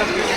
아, 네.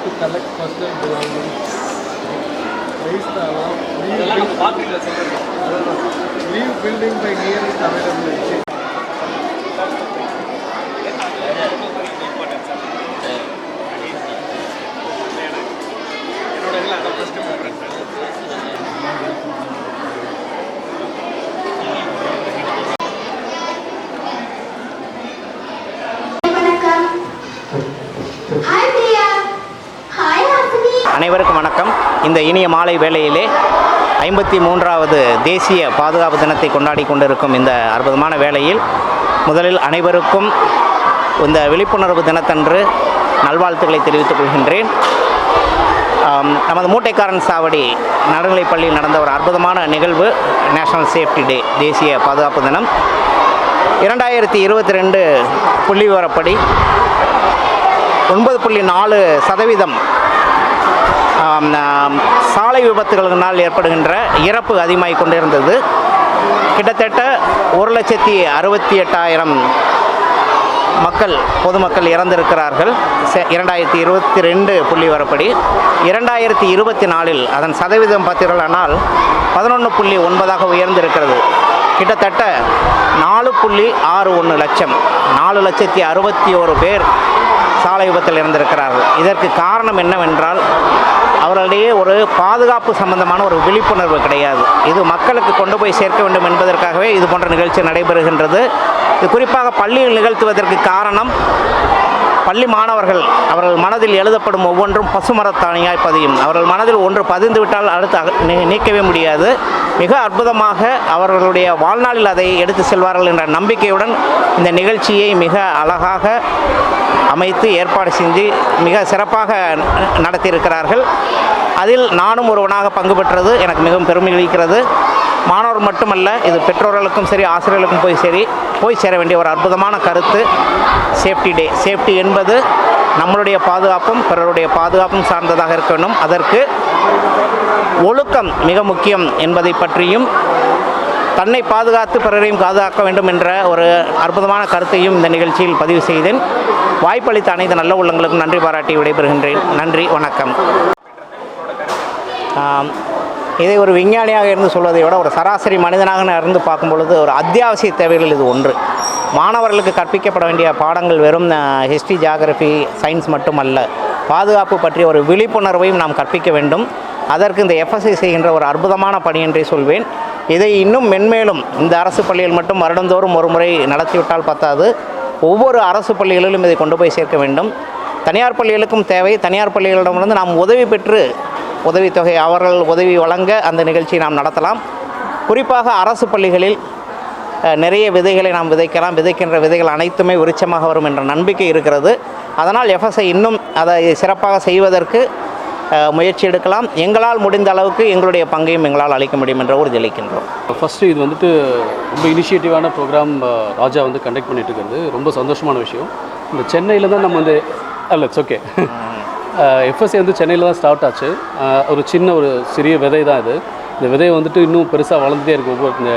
like to collect personal belongings. Raise the alarm. Leave building by nearest available exit. இந்த இனிய மாலை வேளையிலே ஐம்பத்தி மூன்றாவது தேசிய பாதுகாப்பு தினத்தை கொண்டாடி கொண்டிருக்கும் இந்த அற்புதமான வேளையில் முதலில் அனைவருக்கும் இந்த விழிப்புணர்வு தினத்தன்று நல்வாழ்த்துக்களை தெரிவித்துக் கொள்கின்றேன். நமது மூட்டைக்காரன் சாவடி நடுநிலைப் பள்ளியில் நடந்த ஒரு அற்புதமான நிகழ்வு நேஷனல் சேஃப்டி டே தேசிய பாதுகாப்பு தினம். இரண்டாயிரத்தி இருபத்தி ரெண்டு புள்ளி விவரப்படி ஒன்பது புள்ளி நாலு சதவீதம் சாலை விபத்துகளினால் ஏற்படுகின்ற இறப்பு அதிகமாகிக் கொண்டிருந்தது. கிட்டத்தட்ட ஒரு லட்சத்தி அறுபத்தி எட்டாயிரம் மக்கள் பொதுமக்கள் இறந்திருக்கிறார்கள். இரண்டாயிரத்தி இருபத்தி ரெண்டு புள்ளி வரப்படி. இரண்டாயிரத்தி இருபத்தி நாலில் அதன் சதவீதம் பார்த்தீர்களானால் பதினொன்று புள்ளி ஒன்பதாக உயர்ந்திருக்கிறது. கிட்டத்தட்ட நாலு புள்ளி ஆறு ஒன்று லட்சம் நாலு லட்சத்தி அறுபத்தி ஒரு பேர் சாலை விபத்தில் இறந்திருக்கிறார்கள். இதற்கு காரணம் என்னவென்றால் அவர்களிடையே ஒரு பாதுகாப்பு சம்பந்தமான ஒரு விழிப்புணர்வு கிடையாது. இது மக்களுக்கு கொண்டு போய் சேர்க்க வேண்டும் என்பதற்காகவே இது போன்ற நிகழ்ச்சி நடைபெறுகின்றது. இது குறிப்பாக பள்ளியில் நிகழ்த்துவதற்கு காரணம் பள்ளி மாணவர்கள் அவர்கள் மனதில் எழுதப்படும் ஒவ்வொன்றும் பசுமரத்தானியாய் பதியும். அவர்கள் மனதில் ஒன்று பதிந்து விட்டால் அடுத்து நீ- நீக்கவே முடியாது. மிக அற்புதமாக அவர்களுடைய வாழ்நாளில் அதை எடுத்து செல்வார்கள் என்ற நம்பிக்கையுடன் இந்த நிகழ்ச்சியை மிக அழகாக அமைத்து ஏற்பாடு செஞ்சு மிக சிறப்பாக நடத்தியிருக்கிறார்கள். அதில் நானும் ஒருவனாக பங்கு பெற்றது எனக்கு மிகவும் பெருமை அளிக்கிறது. மாணவர் மட்டுமல்ல இது பெற்றோர்களுக்கும் சரி ஆசிரியர்களுக்கும் போய் சரி போய் சேர வேண்டிய ஒரு அற்புதமான கருத்து. சேஃப்டி டே சேஃப்டி என்பது நம்மளுடைய பாதுகாப்பும் பிறருடைய பாதுகாப்பும் சார்ந்ததாக இருக்க வேண்டும். அதற்கு ஒழுக்கம் மிக முக்கியம் என்பதை பற்றியும் தன்னை பாதுகாத்து பிறரையும் பாதுகாக்க வேண்டும் என்ற ஒரு அற்புதமான கருத்தையும் இந்த நிகழ்ச்சியில் பதிவு செய்தேன். வாய்ப்பளித்த அனைத்து நல்ல உள்ளங்களுக்கும் நன்றி பாராட்டி விடைபெறுகின்றேன். நன்றி வணக்கம். இதை ஒரு விஞ்ஞானியாக இருந்து சொல்வதை விட ஒரு சராசரி மனிதனாக நான் இருந்து பார்க்கும் பொழுது ஒரு அத்தியாவசிய தேவைகள் இது ஒன்று. மாணவர்களுக்கு கற்பிக்கப்பட வேண்டிய பாடங்கள் வெறும் ஹிஸ்ட்ரி ஜியாகிரபி சயின்ஸ் மட்டுமல்ல. பாதுகாப்பு பற்றிய ஒரு விழிப்புணர்வையும் நாம் கற்பிக்க வேண்டும். அதற்கு இந்த எஃப்எஸ்ஐ செய்கின்ற ஒரு அற்புதமான பணி என்றே சொல்வேன். இதை இன்னும் மென்மேலும் இந்த அரசு பள்ளியில் மட்டும் வருடந்தோறும் ஒரு முறை நடத்திவிட்டால் பத்தாது. ஒவ்வொரு அரசு பள்ளிகளிலும் இதை கொண்டு போய் சேர்க்க வேண்டும். தனியார் பள்ளிகளுக்கும் தேவை. தனியார் பள்ளிகளிடமிருந்து நாம் உதவி பெற்று உதவித்தொகை அவர்கள் உதவி வழங்க அந்த நிகழ்ச்சியை நாம் நடத்தலாம். குறிப்பாக அரசு பள்ளிகளில் நிறைய விதைகளை நாம் விதைக்கலாம். விதைக்கின்ற விதைகள் அனைத்துமே உரிச்சமாக வரும் என்ற நம்பிக்கை இருக்கிறது. அதனால் எஃப்எஸ்ஐ இன்னும் அதை சிறப்பாக செய்வதற்கு முயற்சி எடுக்கலாம். எங்களால் முடிந்த அளவுக்கு எங்களுடைய பங்கையும் எங்களால் அளிக்க முடியும் என்ற ஒரு உறுதியளிக்கின்றோம் ஃபஸ்ட்டு இது வந்துட்டு ரொம்ப இனிஷியேட்டிவான ப்ரோக்ராம் ராஜா வந்து கண்டக்ட் பண்ணிட்டு இருக்கிறது. ரொம்ப சந்தோஷமான விஷயம். இந்த சென்னையில் தான் நம்ம வந்து அல்ல இட்ஸ் ஓகே எஃப்எஸ்சி வந்து சென்னையில் தான் ஸ்டார்ட் ஆச்சு. ஒரு சின்ன ஒரு சிறிய விதை தான் இது. இந்த விதையை வந்துட்டு இன்னும் பெருசாக வளர்ந்துட்டே இருக்குது ஒவ்வொரு இந்த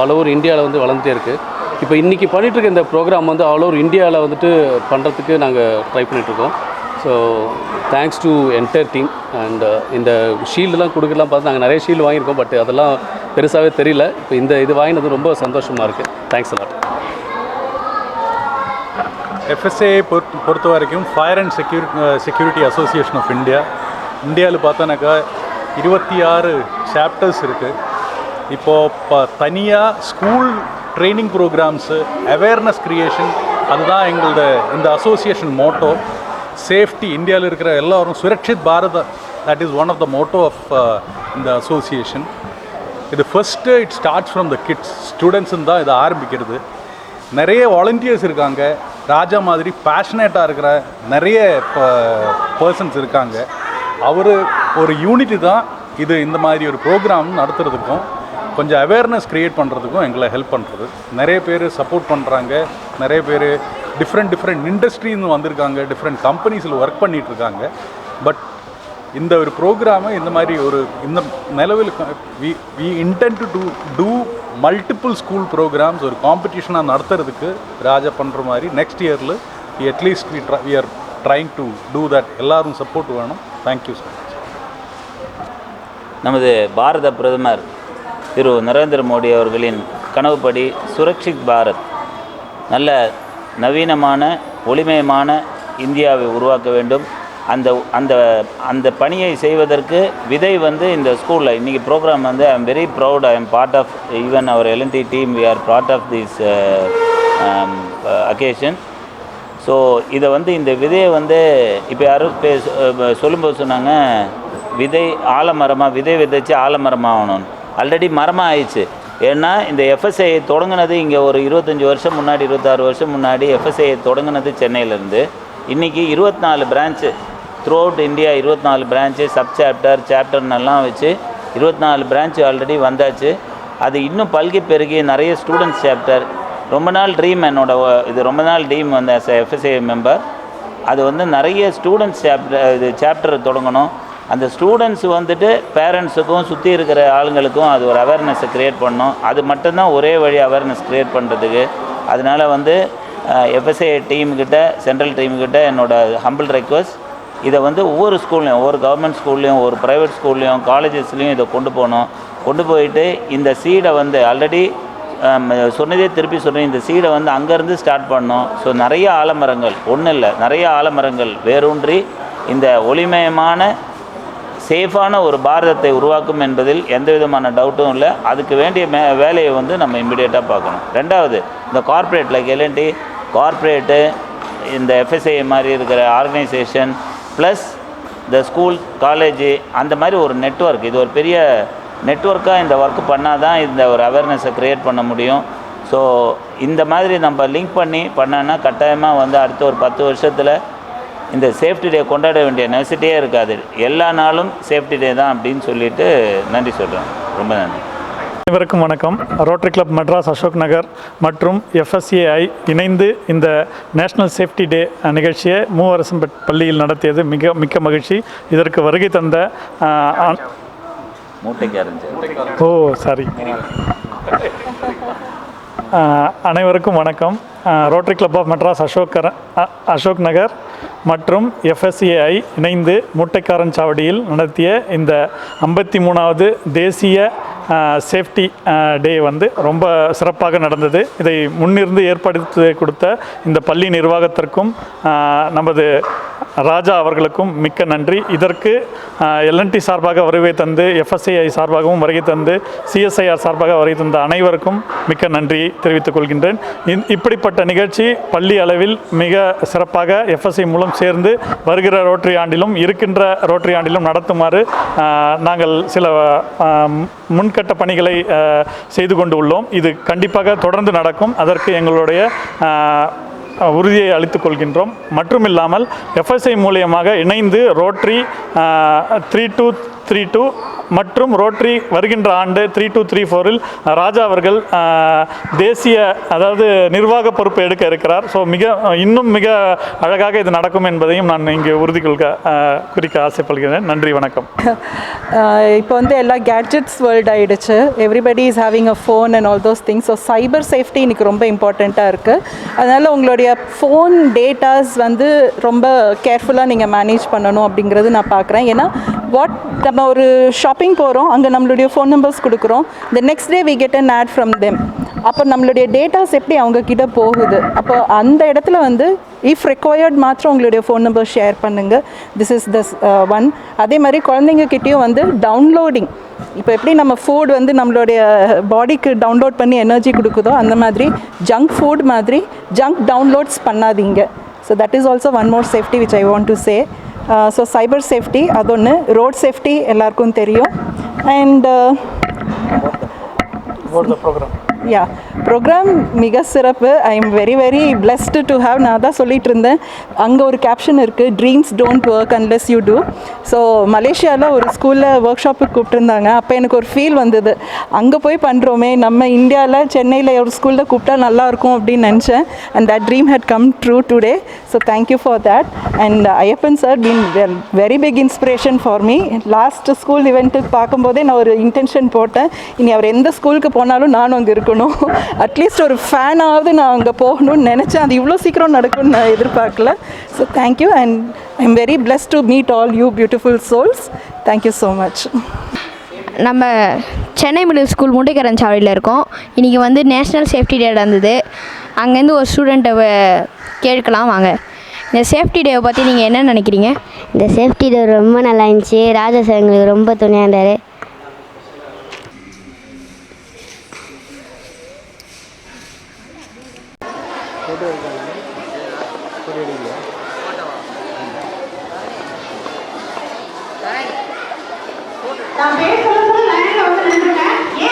ஆல் ஓவர் இந்தியாவில் வந்து வளர்ந்துட்டே இருக்குது இப்போ இன்றைக்கி பண்ணிகிட்ருக்க இந்த ப்ரோக்ராம் வந்து ஆல் ஓவர் இந்தியாவில் வந்துட்டு பண்ணுறதுக்கு நாங்கள் ட்ரை பண்ணிகிட்ருக்கோம் so thanks to entire team and இந்த ஷீல்டுலாம் கொடுக்கலாம் பார்த்து நாங்கள் நிறைய ஷீல்டு வாங்கியிருக்கோம் பட் அதெல்லாம் பெருசாகவே தெரியல. இப்போ இந்த இது வாங்கினது ரொம்ப சந்தோஷமாக இருக்குது தேங்க்ஸ் அலாட் எஃப்எஸ்ஏ பொறுத்த பொறுத்த வரைக்கும் fire and security security association of India இந்தியாவில் பார்த்தோன்னாக்கா இருபத்தி ஆறு சாப்டர்ஸ் இருக்குது இப்போது ப தனியாக school training programmes awareness creation அதுதான் எங்களோட இந்த அசோசியேஷன் மோட்டோ சேஃப்டி இந்தியாவில் இருக்கிற எல்லாரும் சுரக்ஷித் பாரத that is one of the motto of இந்த அசோசியேஷன் இது first it starts from the kids ஸ்டூடெண்ட்ஸுன்னு தான் இதை ஆரம்பிக்கிறது. நிறைய வாலண்டியர்ஸ் இருக்காங்க. ராஜா மாதிரி பேஷனேட்டாக இருக்கிற நிறைய பர்சன்ஸ் இருக்காங்க. அவர் ஒரு யூனிட்டி தான் இது இந்த மாதிரி ஒரு ப்ரோக்ராம் நடத்துறதுக்கும் கொஞ்சம் அவேர்னஸ் க்ரியேட் பண்ணுறதுக்கும் எங்களை ஹெல்ப் பண்ணுறது நிறைய பேர் சப்போர்ட் பண்ணுறாங்க நிறைய பேர் டிஃப்ரெண்ட் டிஃப்ரெண்ட் இண்டஸ்ட்ரின்னு வந்திருக்காங்க டிஃப்ரெண்ட் கம்பெனிஸில் ஒர்க் பண்ணிட்டு இருக்காங்க பட் இந்த ஒரு ப்ரோக்ராமை இந்த மாதிரி ஒரு இந்த நிலவில் we we intend to do multiple school programs ஒரு காம்படிஷனாக நடத்துறதுக்கு ராஜா பண்ணுற மாதிரி நெக்ஸ்ட் இயரில் at least we try we are trying to do that எல்லாரும் சப்போர்ட் வேணும். தேங்க்யூ ஸோ மச் நமது பாரத பிரதமர் திரு நரேந்திர மோடி அவர்களின் கனவுப்படி சுரக்ஷித் பாரத் நல்ல நவீனமான ஒளிமயமான இந்தியாவை உருவாக்க வேண்டும். அந்த அந்த அந்த பணியை செய்வதற்கு விதை வந்து இந்த ஸ்கூலில் இன்றைக்கி ப்ரோக்ராம் வந்து I am very proud I am part of even our L and T team we are part of this occasion so இதை வந்து இந்த விதையை வந்து இப்போ யாரும் பே சொல்லும்போது சொன்னாங்க விதை ஆலமரமாக விதை விதைச்சு ஆலமரமாக ஆகணும் ஆல்ரெடி மரமாக ஆயிடுச்சு. ஏன்னா இந்த எஃப்எஸ்ஐ தொடங்கினது இங்கே ஒரு இருபத்தஞ்சி வருஷம் முன்னாடி இருபத்தாறு வருஷம் முன்னாடி எஃப்எஸ்ஐ தொடங்கினது சென்னையிலேருந்து. இன்றைக்கி இருபத்தி நாலு பிரான்ச்சு த்ரூ அவுட் இந்தியா இருபத்தி நாலு பிரான்ச்சு சப் சாப்டர் சாப்டர்னெல்லாம் வச்சு இருபத்தி நாலு பிரான்ச்சு ஆல்ரெடி வந்தாச்சு. அது இன்னும் பல்கி பெருகி நிறைய ஸ்டூடெண்ட்ஸ் சாப்டர் ரொம்ப நாள் ட்ரீம் என்னோட இது ரொம்ப நாள் ட்ரீம் வந்து எஃப்எஸ்ஐ எஃப்எஸ்ஏ மெம்பர் அது வந்து நிறைய ஸ்டூடெண்ட்ஸ் சாப்டர் இது சாப்டர் தொடங்கணும். அந்த ஸ்டூடெண்ட்ஸ் வந்துட்டு பேரண்ட்ஸுக்கும் சுற்றி இருக்கிற ஆளுங்களுக்கும் அது ஒரு அவேர்னஸை க்ரியேட் பண்ணும். அது மட்டும்தான் ஒரே வழி அவேர்னஸ் க்ரியேட் பண்ணுறதுக்கு அதனால் வந்து எஃப்எஸ்ஏ டீமுக்கிட்ட சென்ட்ரல் டீமுக்கிட்ட என்னோட ஹம்பிள் ரெக்வஸ்ட் இதை வந்து ஒவ்வொரு ஸ்கூல்லையும் ஒவ்வொரு கவர்மெண்ட் ஸ்கூல்லையும் ஒரு ப்ரைவேட் ஸ்கூல்லையும் காலேஜஸ்லையும் இதை கொண்டு போகணும். கொண்டு போயிட்டு இந்த சீடை வந்து ஆல்ரெடி சொன்னதே திருப்பி சொல்கிறேன் இந்த சீடை வந்து அங்கேருந்து ஸ்டார்ட் பண்ணோம் ஸோ நிறைய ஆலமரங்கள் ஒன்றும் இல்லை நிறைய ஆலமரங்கள் வேரூன்றி இந்த ஒளிமயமான சேஃபான ஒரு பாரதத்தை உருவாக்கும் என்பதில் எந்த விதமான டவுட்டும் இல்லை. அதுக்கு வேண்டிய மே வேலையை வந்து நம்ம இம்மிடியேட்டாக பார்க்கணும். ரெண்டாவது இந்த corporate like L N T corporate இந்த எஃப்எஸ்ஐ மாதிரி இருக்கிற ஆர்கனைசேஷன் ப்ளஸ் இந்த ஸ்கூல் காலேஜு அந்த மாதிரி ஒரு நெட்வொர்க் இது ஒரு பெரிய நெட்வொர்க்காக இந்த ஒர்க் பண்ணால் தான் இந்த ஒரு அவேர்னஸை க்ரியேட் பண்ண முடியும். ஸோ இந்த மாதிரி நம்ம லிங்க் பண்ணி பண்ணோன்னா கட்டாயமாக வந்து அடுத்த ஒரு பத்து வருஷத்தில் இந்த சேஃப்டி டே கொண்டாட வேண்டிய நெசிட்டியே இருக்காது. எல்லா நாளும் சேஃப்டி டே தான் அப்படின்னு சொல்லிட்டு நன்றி சொல்கிறேன் ரொம்ப நன்றி. அனைவருக்கும் வணக்கம். ரோட்டரி கிளப் மெட்ராஸ் அசோக் நகர் மற்றும் எஃப்எஸ்ஏஐ இணைந்து இந்த நேஷனல் சேஃப்டி டே நிகழ்ச்சியை மூவரசம்பட் பள்ளியில் நடத்தியது மிக மிக்க மகிழ்ச்சி. இதற்கு வருகை தந்த மூட்டைக்காரன் ஓ சாரி. அனைவருக்கும் வணக்கம். Rotary club of Madras Ashok Ashok Nagar மற்றும் எஃப்எஸ்ஏஐ இணைந்து மூட்டைக்காரன் சாவடியில் நடத்திய இந்த ஐம்பத்தி மூணாவது தேசிய சேஃப்டி டே வந்து ரொம்ப சிறப்பாக நடந்தது. இதை முன்னிருந்து ஏற்படுத்தி கொடுத்த இந்த பள்ளி நிர்வாகத்திற்கும் நமது ராஜா அவர்களுக்கும் மிக்க நன்றி. இதற்கு எல்என்டி சார்பாக வருகை தந்து எஃப்எஸ்ஐஐ சார்பாகவும் வருகை தந்து சிஎஸ்ஐஆர் சார்பாக வருகை தந்த அனைவருக்கும் மிக்க நன்றியை தெரிவித்துக் கொள்கின்றேன். இந்- இப்படிப்பட்ட நிகழ்ச்சி பள்ளி அளவில் மிக சிறப்பாக எஃப்எஸ்ஐ மூலம் சேர்ந்து வருகிற ரோட்டரி ஆண்டிலும் இருக்கின்ற ரோட்டரி ஆண்டிலும் நடத்துமாறு நாங்கள் சில முன் முதற்கட்ட பணிகளை செய்து கொண்டு உள்ளோம் இது கண்டிப்பாக தொடர்ந்து நடக்கும். அதற்கு எங்களுடைய உறுதியை அளித்துக் கொள்கின்றோம். மற்றும் இல்லாமல் எஃப்எஸ்ஐ மூலியமாக இணைந்து Rotary three two three two மற்றும் ரோட்ரி வருகின்ற ஆண்டு த்ரீ டூ த்ரீ ஃபோரில் ராஜா அவர்கள் தேசிய அதாவது நிர்வாக பொறுப்பு எடுக்க இருக்கிறார். ஸோ மிக இன்னும் மிக அழகாக இது நடக்கும் என்பதையும் நான் இங்கே உறுதி கொள்க குறிக்க ஆசைப்படுகிறேன். நன்றி வணக்கம். இப்போ வந்து எல்லா கேட்ஜெட்ஸ் வேர்ல்ட் ஆகிடுச்சு everybody is having a phone and all those things so cyber safety இன்னைக்கு ரொம்ப இம்பார்ட்டண்ட்டாக இருக்குது அதனால் உங்களுடைய ஃபோன் டேட்டாஸ் வந்து ரொம்ப கேர்ஃபுல்லாக நீங்கள் மேனேஜ் பண்ணணும் அப்படிங்கிறது நான் பார்க்குறேன். ஏன்னா வாட் நம்ம ஒரு ஷாப்பிங் போகிறோம் அங்கே நம்மளுடைய ஃபோன் நம்பர்ஸ் கொடுக்குறோம். The next day we get an ad from them அப்போ நம்மளுடைய டேட்டாஸ் எப்படி அவங்கக்கிட்ட போகுது? அப்போ அந்த இடத்துல வந்து இஃப் ரெக்வயர்ட் மாத்திரம் உங்களுடைய ஃபோன் நம்பர் ஷேர் பண்ணுங்கள் திஸ் இஸ் த ஒன் அதே மாதிரி குழந்தைங்க கிட்டேயும் வந்து டவுன்லோடிங் இப்போ எப்படி நம்ம ஃபுட் வந்து நம்மளுடைய பாடிக்கு டவுன்லோட் பண்ணி எனர்ஜி கொடுக்குதோ அந்த மாதிரி ஜங்க் ஃபுட் மாதிரி ஜங்க் டவுன்லோட்ஸ் பண்ணாதீங்க. So that is also one more safety which I want to say so cyber safety அது ஒன்று ரோட் சேஃப்டி எல்லாருக்கும் தெரியும். அண்ட் யா ப்ரோக்ராம் மிக சிறப்பு. I am very very blessed to have நான் தான் சொல்லிட்டு இருந்தேன் அங்கே ஒரு கேப்ஷன் இருக்குது dreams don't work unless you do so மலேசியாவில் ஒரு ஸ்கூலில் ஒர்க் ஷாப்புக்கு கூப்பிட்டுருந்தாங்க. அப்போ எனக்கு ஒரு ஃபீல் வந்தது. அங்கே போய் பண்ணுறோமே நம்ம இந்தியாவில் சென்னையில் ஒரு ஸ்கூலில் கூப்பிட்டா நல்லாயிருக்கும் அப்படின்னு நினச்சேன். And that dream had come true today so thank you for that and Ayyappan sir been very big inspiration for me last school இவெண்ட்டுக்கு பார்க்கும்போதே நான் ஒரு இன்டென்ஷன் போட்டேன். இனி அவர் எந்த ஸ்கூலுக்கு போனாலும் நானும் அங்கே இருக்கணும். அட்லீஸ்ட் ஒரு ஃபேனாவது நான் அங்கே போகணும்னு நினச்சேன். அது இவ்வளோ சீக்கிரம் நடக்கும்னு நான் எதிர்பார்க்கல. So thank you and I am very blessed to meet all you beautiful souls thank you so much நம்ம சென்னை மிடில் ஸ்கூல் முட்டைக்கரஞ்சாவடியில் இருக்கோம். இன்றைக்கி வந்து நேஷ்னல் சேஃப்டி டே நடந்தது. அங்கேருந்து ஒரு ஸ்டூடெண்ட்டை கேட்கலாம் வாங்க. இந்த சேஃப்டி டேவை பற்றி நீங்கள் என்ன நினைக்கிறீங்க? இந்த சேஃப்டி டோர் ரொம்ப நல்லா இருந்துச்சு. ராஜா சார் எங்களுக்கு ரொம்ப துணையாக இருந்தார். நான் பேர் சொல்ல சொல்ல லைன்ல வந்து நின்றுங்க ஏ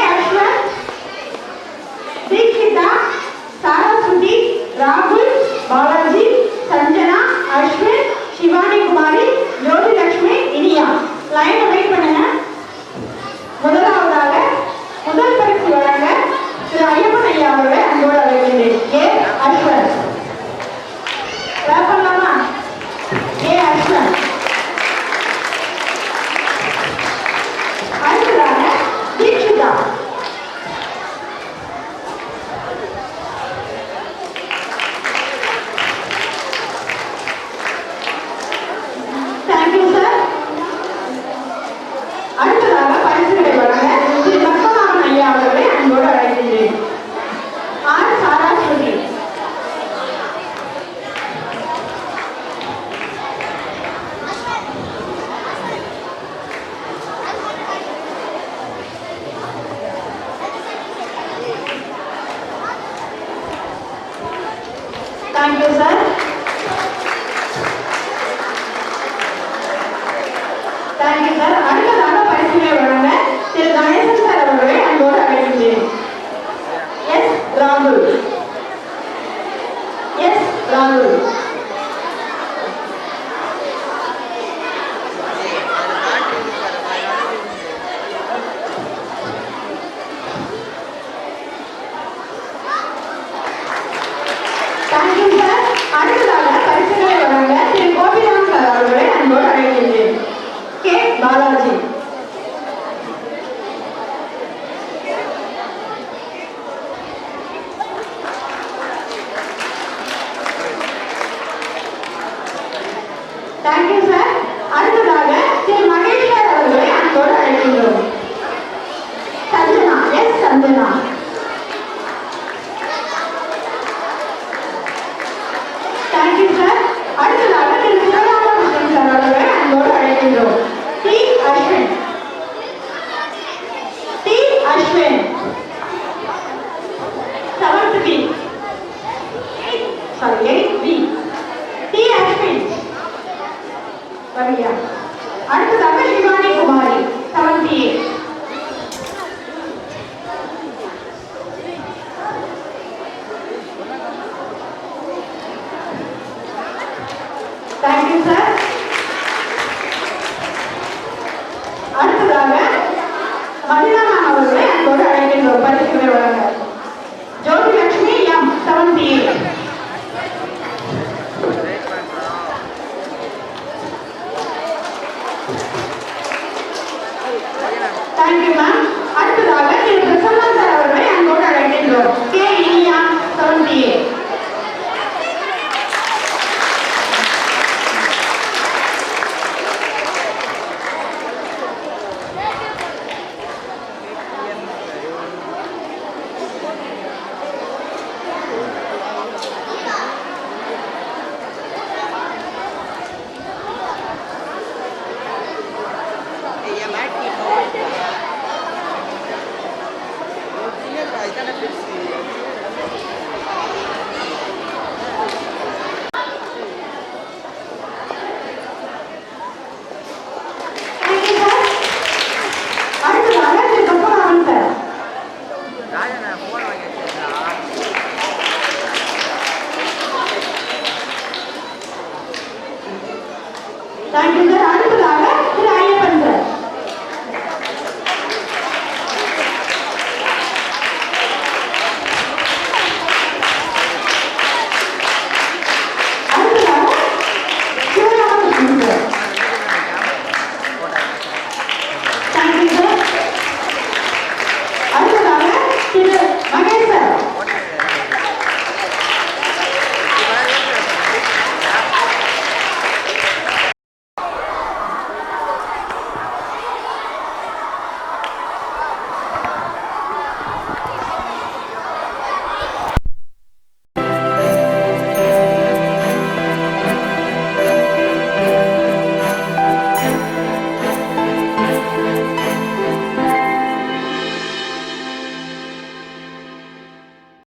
தேங்க்யூ சார் தேங்க்யூ சார் அடுத்ததாக பரிசுகளை வழங்க திரு கணேசன் சார் அவர்களை அன்போடு அழைக்கின்றேன் எஸ் ராகுல் எஸ் ராகுல் தேங்க்யூ சார் பரிசுகளை வழங்க திரு கோபிராம் அவர்களை அன்போடு அழைக்கின்றேன். கே. பாலாஜி தேங்க்யூ சார் அடுத்ததாக திரு மகேஸ்வர் அவர்களை அன்போடு அழைக்கின்றோம் Sanjana S Sanjana thank you sir அடுத்ததாக